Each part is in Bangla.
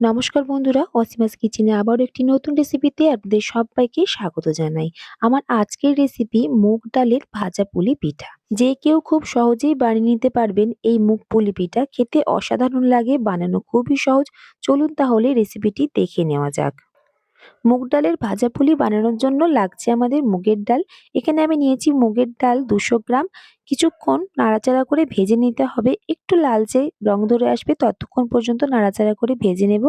নমস্কার বন্ধুরা, অসীমাস কিচেনে আবারও একটি নতুন রেসিপিতে আপনাদের সবাইকে স্বাগত জানাই। আমার আজকের রেসিপি মুগ ডালের ভাজা পুলি পিঠা। যে কেউ খুব সহজেই বানিয়ে নিতে পারবেন এই মুগ পুলি পিঠা। খেতে অসাধারণ লাগে, বানানো খুবই সহজ। চলুন তাহলে রেসিপিটি দেখে নেওয়া যাক। মুগ ডালের ভাজা পুলি বানানোর জন্য লাগছে আমাদের মুগের ডাল। এখানে আমি নিয়েছি মুগের ডাল দুশো গ্রাম। কিছুক্ষণ নাড়াচাড়া করে ভেজে নিতে হবে। একটু লালচে রং ধরে আসবে ততক্ষণ পর্যন্ত নাড়াচাড়া করে ভেজে নেব।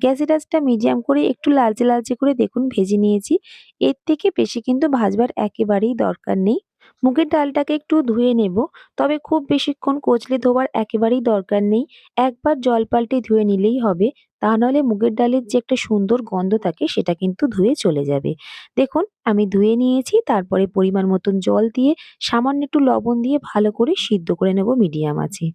গ্যাসের আঁচটা মিডিয়াম করে একটু লালচে লালচে করে দেখুন ভেজে নিয়েছি। এর থেকে বেশি কিন্তু ভাজবার একেবারেই দরকার নেই। মুগের ডালটাকে একটু ধুয়ে নেব। তবে খুব বেশিক্ষণ কচলে ধোবার একেবারেই দরকার নেই। একবার জল পাল্টে ধুয়ে নিলেই হবে। তা নাহলে মুগের ডালের যে একটা সুন্দর গন্ধ থাকে সেটা কিন্তু ধুয়ে চলে যাবে। দেখুন আমি ধুয়ে নিয়েছি, তারপরে পরিমাণ মতন জল দিয়ে সামান্য একটু লবণ দিয়ে ভালো করে সিদ্ধ করে নেব মিডিয়াম আঁচে।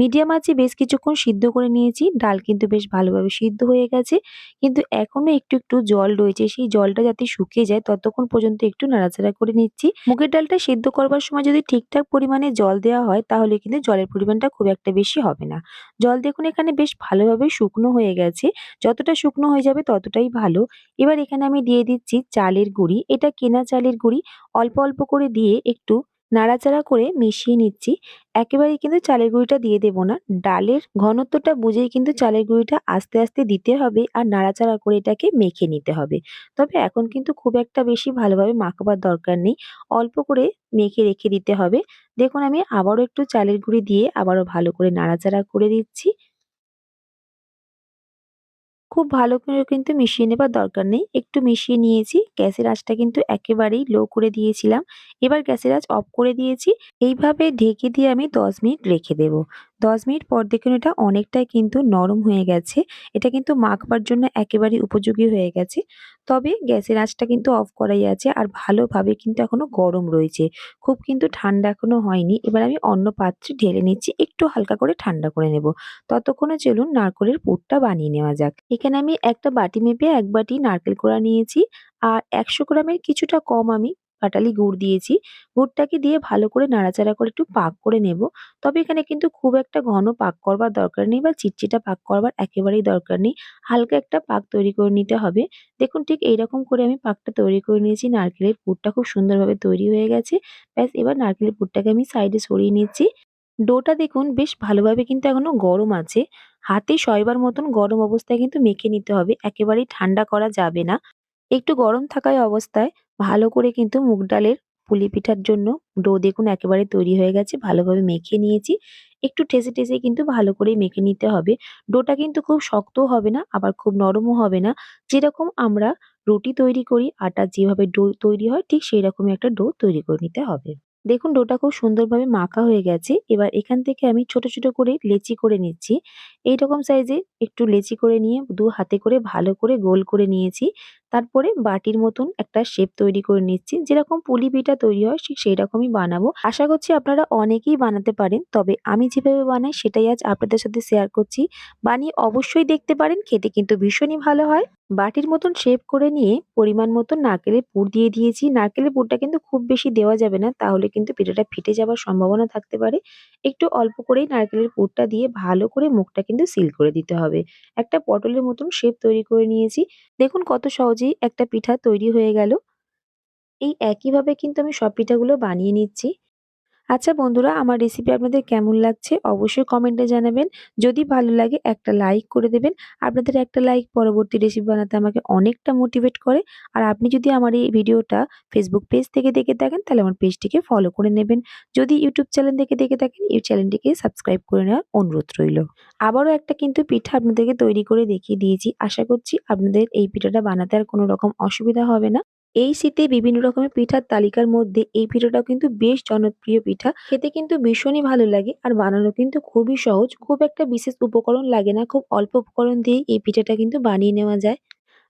মিডিয়াম আঁচে বেশ কিছুক্ষণ সিদ্ধ করে নিয়েছি, ডাল কিন্তু বেশ ভালোভাবে সিদ্ধ হয়ে গেছে। কিন্তু এখনও একটু একটু জল রয়েছে, সেই জলটা যাতে শুকিয়ে যায় ততক্ষণ পর্যন্ত একটু নাড়াচাড়া করে নিচ্ছি। মুগের ডালটা সিদ্ধ করবার সময় যদি ঠিকঠাক পরিমাণে জল দেওয়া হয়, তাহলে কিন্তু জলের পরিমাণটা খুব একটা বেশি হবে না। জল দেখুন এখানে বেশ ভালোভাবে শুকনো হয়ে গেছে, যতটা শুকনো হয়ে যাবে ততটাই ভালো। এবার এখানে আমি দিয়ে দিচ্ছি চালের গুঁড়ি এটা কেনা চালের গুঁড়ি অল্প অল্প করে দিয়ে একটু নাড়াচাড়া করে মিশিয়ে নিচ্ছি। একেবারে কিন্তু চালের গুঁড়িটা দিয়ে দেবো না। ডালের ঘনত্বটা বুঝেই কিন্তু চালের গুঁড়িটা আস্তে আস্তে দিতে হবে আর নাড়াচাড়া করে এটাকে মেখে নিতে হবে। তবে এখন কিন্তু খুব একটা বেশি ভালোভাবে মাখাবার দরকার নেই। অল্প করে মেখে রেখে দিতে হবে। দেখুন আমি আবারও একটু চালের গুঁড়ি দিয়ে আবারও ভালো করে নাড়াচাড়া করে দিচ্ছি। খুব ভালো করে কিন্তু মিশিয়ে নেবার দরকার নেই। একটু মিশিয়ে নিয়েছি, গ্যাসের আঁচটা কিন্তু একেবারেই লো করে দিয়েছিলাম। এবার গ্যাসের আঁচ অফ করে দিয়েছি। এইভাবে ঢেকে দিয়ে আমি দশ মিনিট রেখে দেব। দশ মিনিট পর দেখুন এটা অনেকটাই কিন্তু নরম হয়ে গেছে। এটা কিন্তু মাখবার জন্য একেবারেই উপযোগী হয়ে গেছে। তবে গ্যাসের আঁচটা কিন্তু অফ করাই আছে আর ভালোভাবে কিন্তু এখনও গরম রয়েছে। খুব কিন্তু ঠান্ডা এখনও হয়নি। এবার আমি অন্য পাত্রে ঢেলে নিচ্ছি, একটু হালকা করে ঠান্ডা করে নেব। ততক্ষণে চলুন নারকলের পুরটা বানিয়ে নেওয়া যাক। এখানে আমি একটা বাটি মেপে এক বাটি নারকেল কোড়া নিয়েছি। আর একশো গ্রামের কিছুটা কম আমি পাটালি গুড় দিয়েছি। গুড়টাকে দিয়ে ভালো করে নাড়াচাড়া করে একটু পাক করে নেব। তবে এখানে কিন্তু খুব একটা ঘন পাক করবার দরকার নেই বা চিটচিটা পাক করবার একেবারেই দরকার নেই। হালকা একটা পাক তৈরি করে নিতে হবে। দেখুন ঠিক এইরকম করে আমি পাকটা তৈরি করে নিয়েছি। নারকেলের পুরটা খুব সুন্দরভাবে তৈরি হয়ে গেছে। ব্যাস, এবার নারকেলের পুরটাকে আমি সাইডে সরিয়ে নিচ্ছি। ডোটা দেখুন বেশ ভালোভাবে কিন্তু এখনও গরম আছে। হাতে শয়বার মতন গরম অবস্থায় কিন্তু মেখে নিতে হবে। একেবারেই ঠান্ডা করা যাবে না। একটু গরম থাকায় অবস্থায় ভালো করে কিন্তু মুগ ডালের পুলি পিঠার জন্য ডো দেখুন একেবারে তৈরি হয়ে গেছে, ভালোভাবে মেখে নিয়েছি। একটু ঠেসে ঠেসে কিন্তু ভালো করে মেখে নিতে হবে। ডোটা কিন্তু খুব শক্তও হবে না, আবার খুব নরমও হবে না। যেরকম আমরা রুটি তৈরি করি, আটা যেভাবে ডো তৈরি হয়, ঠিক সেই রকমই একটা ডো তৈরি করে নিতে হবে। দেখুন ডোটা খুব সুন্দরভাবে মাখা হয়ে গেছে। এবার এখান থেকে আমি ছোট ছোট করে লেচি করে নিচ্ছি। এইরকম সাইজে একটু লেচি করে নিয়ে দু হাতে করে ভালো করে গোল করে নিয়েছি। তারপরে বাটির মতন একটা শেপ তৈরি করে নিচ্ছি। যেরকম পুলি পিঠা তৈরি হয়, ঠিক সেই রকমই বানাবো। আশা করছি আপনারা অনেকেই বানাতে পারেন, তবে আমি যেভাবে বানাই সেটাই আজ আপনাদের সাথে শেয়ার করছি। বানিয়ে অবশ্যই দেখতে পারেন, খেতে কিন্তু ভীষণই ভালো হয়। বাটির মতন শেপ করে নিয়ে পরিমাণ মতন নারকেলের পুর দিয়ে দিয়েছি। নারকেলের পুরটা কিন্তু খুব বেশি দেওয়া যাবে না, তাহলে কিন্তু পিঠাটা ফেটে যাওয়ার সম্ভাবনা থাকতে পারে। একটু অল্প করেই নারকেলের পুরটা দিয়ে ভালো করে মুখটা কিন্তু সিল করে দিতে হবে। একটা পটলের মতন শেপ তৈরি করে নিয়েছি। দেখুন কত সহজেই একটা পিঠা তৈরি হয়ে গেল। এই একইভাবে কিন্তু আমি সব পিঠাগুলো বানিয়ে নিচ্ছি। আচ্ছা বন্ধুরা, আমার রেসিপি আপনাদের কেমন লাগছে অবশ্যই কমেন্টে জানাবেন। যদি ভালো লাগে একটা লাইক করে দেবেন। আপনাদের একটা লাইক পরবর্তী রেসিপি বানাতে আমাকে অনেকটা মোটিভেট করে। আর আপনি যদি আমার এই ভিডিওটা ফেসবুক পেজ থেকে দেখে থাকেন, তাহলে আমার পেজটিকে ফলো করে নেবেন। যদি ইউটিউব চ্যানেল থেকে দেখে থাকেন, এই চ্যানেলটিকে সাবস্ক্রাইব করে নেওয়ার অনুরোধ রইল। আবারও একটা কিন্তু পিঠা আপনাদেরকে তৈরি করে দেখিয়ে দিয়েছি। আশা করছি আপনাদের এই পিঠাটা বানাতে আর কোনো রকম অসুবিধা হবে না। এই শীতে বিভিন্ন রকমের পিঠার তালিকার মধ্যে এই পিঠাটাও কিন্তু বেশ জনপ্রিয় পিঠা। খেতে কিন্তু ভীষণই ভালো লাগে আর বানানো কিন্তু খুবই সহজ। খুব একটা বিশেষ উপকরণ লাগে না, খুব অল্প উপকরণ দিয়েই এই পিঠাটা কিন্তু বানিয়ে নেওয়া যায়।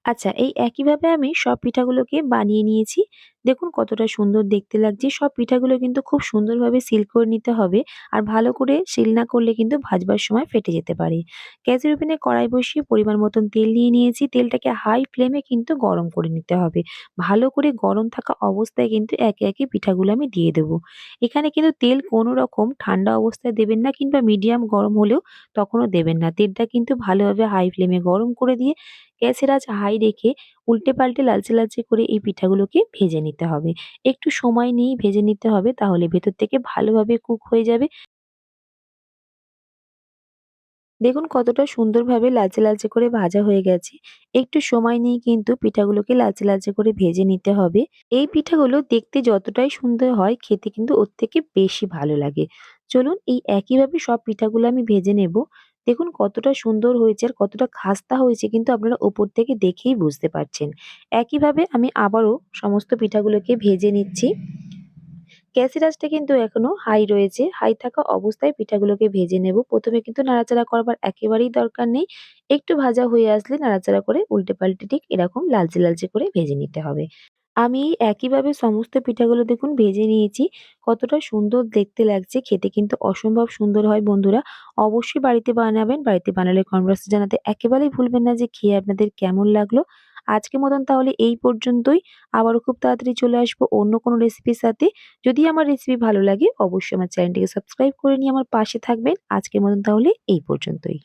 আচ্ছা এই একইভাবে আমি সব পিঠাগুলোকে বানিয়ে নিয়েছি। দেখুন কতটা সুন্দর দেখতে লাগছে। সব পিঠাগুলো কিন্তু খুব সুন্দরভাবে সিল করে নিতে হবে আর ভালো করে সিল না করলে কিন্তু ভাজবার সময় ফেটে যেতে পারে। গ্যাসের ওভেনে কড়াই বসিয়ে পরিমাণ মতন তেল নিয়ে নিয়েছি। তেলটাকে হাই ফ্লেমে কিন্তু গরম করে নিতে হবে। ভালো করে গরম থাকা অবস্থায় কিন্তু একে একে পিঠাগুলো আমি দিয়ে দেবো। এখানে কিন্তু তেল কোনো রকম ঠান্ডা অবস্থায় দেবেন না কিংবা মিডিয়াম গরম হলেও তখনও দেবেন না। তেলটা কিন্তু ভালোভাবে হাই ফ্লেমে গরম করে দিয়ে গ্যাসের আঁচ হাই রেখে উল্টে পাল্টে লালচে লালচে করে এই পিঠাগুলোকে ভেজে নিতে হবে। একটু সময় নিয়েই ভেজে নিতে হবে, তাহলে ভেতর থেকে ভালোভাবে কুক হয়ে যাবে। দেখুন কতটা সুন্দরভাবে লালচে লালচে করে ভাজা হয়ে গেছে। একটু সময় নিয়ে কিন্তু পিঠাগুলোকে লালচে লালচে করে ভেজে নিতে হবে। এই পিঠাগুলো দেখতে যতটাই সুন্দর হয়, খেতে কিন্তু ওর থেকে বেশি ভালো লাগে। চলুন এই একইভাবে সব পিঠাগুলো আমি ভেজে নেব। দেখুন কতটা সুন্দর হয়েছে আর কতটা খাস্তা হয়েছে কিন্তু আপনারা ওপর থেকে দেখেই বুঝতে পারছেন। একইভাবে আমি আবারও সমস্ত পিঠাগুলোকে ভেজে নিচ্ছি। গ্যাসের কিন্তু এখনও হাই রয়েছে। হাই থাকা অবস্থায় পিঠাগুলোকে ভেজে নেব। প্রথমে কিন্তু নাড়াচাড়া করবার একেবারেই দরকার নেই। একটু ভাজা হয়ে আসলে নাড়াচাড়া করে উল্টে পাল্টে ঠিক এরকম লালচে লালচে করে ভেজে নিতে হবে। আমি একইভাবে সমস্ত পিঠাগুলো দেখুন ভেজে নিয়েছি। কতটা সুন্দর দেখতে লাগছে, খেতে কিন্তু অসম্ভব সুন্দর হয় বন্ধুরা। অবশ্যই বাড়িতে বানাবেন, বাড়িতে বানালে কনভার্স জানাতে একেবারেই ভুলবেন না যে খেয়ে আপনাদের কেমন লাগল। আজকের মতন তাহলে এই পর্যন্তই। আবারও খুব তাড়াতাড়ি চলে আসব অন্য কোনো রেসিপির সাথে। যদি আমার রেসিপি ভালো লাগে, অবশ্যই আমার চ্যানেলটিকে সাবস্ক্রাইব করে নিয়ে আমার পাশে থাকবেন। আজকের মতন তাহলে এই পর্যন্তই।